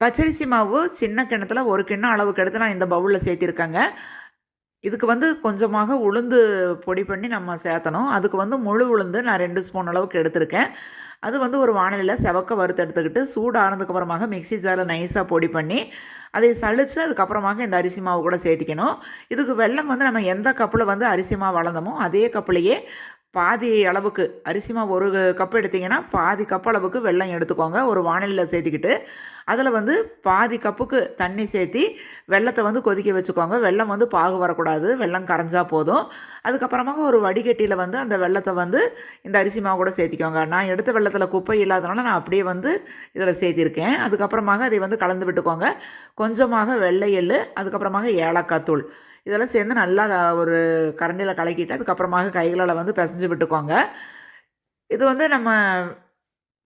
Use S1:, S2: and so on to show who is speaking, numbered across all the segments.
S1: பச்சரிசி மாவு சின்ன கிணத்துல ஒரு கிண்ணம் அளவுக்கு எடுத்து நான் இந்த பவுலில் சேர்த்திருக்கேங்க. இதுக்கு வந்து கொஞ்சமாக உளுந்து பொடி பண்ணி நம்ம சேர்த்தணும். அதுக்கு வந்து முழு உளுந்து நான் ரெண்டு ஸ்பூன் அளவுக்கு எடுத்திருக்கேன். அது வந்து ஒரு வானிலையில் செவக்க வறுத்து எடுத்துக்கிட்டு சூடானதுக்கப்புறமாக மிக்சி மிக்ஸி ஜாரில் நைஸாக பொடி பண்ணி அதை சளிச்சு அதுக்கப்புறமாக இந்த அரிசி மாவு கூட சேர்த்திக்கணும். இதுக்கு வெல்லம் வந்து நம்ம எந்த கப்பில் வந்து அரிசி மாவு வளர்ந்தோமோ அதே கப்புலையே பாதி அளவுக்கு அரிசிமா ஒரு கப் எடுத்திங்கன்னா பாதி கப் அளவுக்கு வெள்ளம் எடுத்துக்கோங்க ஒரு வானிலையில் சேர்த்திக்கிட்டு. அதில் வந்து பாதி கப்புக்கு தண்ணி சேர்த்தி வெள்ளத்தை வந்து கொதிக்க வச்சுக்கோங்க. வெள்ளம் வந்து பாகு வரக்கூடாது வெள்ளம் கரைஞ்சா போதும். அதுக்கப்புறமாக ஒரு வடிகட்டியில் வந்து அந்த வெள்ளத்தை வந்து இந்த அரிசி மாவு கூட சேர்த்திக்கோங்க. நான் எடுத்த வெள்ளத்தில் குப்பை இல்லாதனால நான் அப்படியே வந்து இதில் சேர்த்திருக்கேன். அதுக்கப்புறமாக அதை வந்து கலந்து விட்டுக்கோங்க. கொஞ்சமாக வெள்ளை எள்ளு அதுக்கப்புறமாக ஏலக்காய் தூள். இதெல்லாம் சேர்ந்து நல்லா ஒரு கரண்டியில் கலக்கிட்டு அதுக்கப்புறமாக கைகளால் வந்து பிசைஞ்சு விட்டுக்கோங்க. இது வந்து நம்ம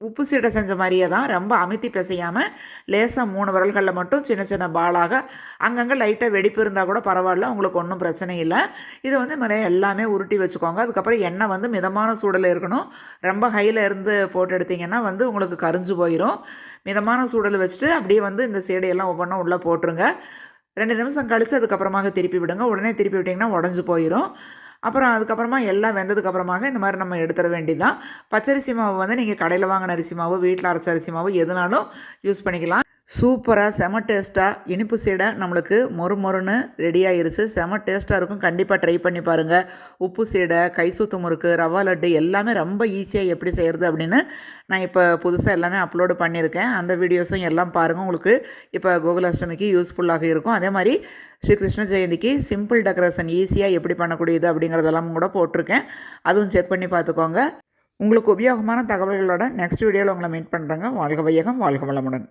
S1: உப்பு சீடை செஞ்ச மாதிரியே தான் ரொம்ப அமுத்தி பிசையாமல் லேசாக மூணு விரல்களில் மட்டும் சின்ன சின்ன பாலாக அங்கங்கே லைட்டாக வெடிப்பு இருந்தால் கூட பரவாயில்ல உங்களுக்கு ஒன்றும் பிரச்சனை இல்லை. இதை வந்து நிறைய எல்லாமே உருட்டி வச்சுக்கோங்க. அதுக்கப்புறம் எண்ணெய் வந்து மிதமான சூடில் இருக்கணும். ரொம்ப ஹையில் இருந்து போட்டு எடுத்திங்கன்னா வந்து உங்களுக்கு கரிஞ்சு போயிடும் மிதமான சூடில் வச்சுட்டு அப்படியே வந்து இந்த சீடையெல்லாம் ஒவ்வொன்றும் உள்ளே போட்டுருங்க. ரெண்டு நிமிஷம் கழித்து அதுக்கப்புறமாக திருப்பி விடுங்க. உடனே திருப்பி விட்டிங்கன்னா உடஞ்சி போயிடும் அப்புறம் அதுக்கப்புறமா எல்லாம் வெந்ததுக்கப்புறமாக இந்த மாதிரி நம்ம எடுத்துட வேண்டியதுதான். பச்சரிசி மாவு வந்து நீங்கள் கடையில் வாங்கின அரிசி மாவு வீட்டில் அரைச்ச அரிசி மாவு எதுனாலும் யூஸ் பண்ணிக்கலாம். சூப்பராக செம டேஸ்ட்டாக இனிப்பு சீடை நம்மளுக்கு மொறு மொறுன்னு ரெடி ஆயிருச்சு. செம டேஸ்ட்டாக இருக்கும். கண்டிப்பாக ட்ரை பண்ணி பாருங்கள் உப்பு சீடை கைசூத்து முறுக்கு ரவா லட்டு எல்லாமே ரொம்ப ஈஸியாக எப்படி செய்கிறது அப்படின்னு நான் இப்போ புதுசாக எல்லாமே அப்லோடு பண்ணியிருக்கேன். அந்த வீடியோஸும் எல்லாம் பாருங்கள் உங்களுக்கு இப்போ கோகுலாஷ்டமிக்கு யூஸ்ஃபுல்லாக இருக்கும். அதே மாதிரி ஸ்ரீ கிருஷ்ண ஜெயந்திக்கு சிம்பிள் டெக்கரேஷன் ஈஸியாக எப்படி பண்ணக்கூடியது அப்படிங்கிறதெல்லாம் கூட போட்டிருக்கேன். அதுவும் செக் பண்ணி பார்த்துக்கோங்க. உங்களுக்கு உபயோகமான தகவல்களோட நெக்ஸ்ட் வீடியோவில் உங்களை மீட் பண்ணுறேங்க வாழ்க வையகம் வாழ்க வளமுடன்.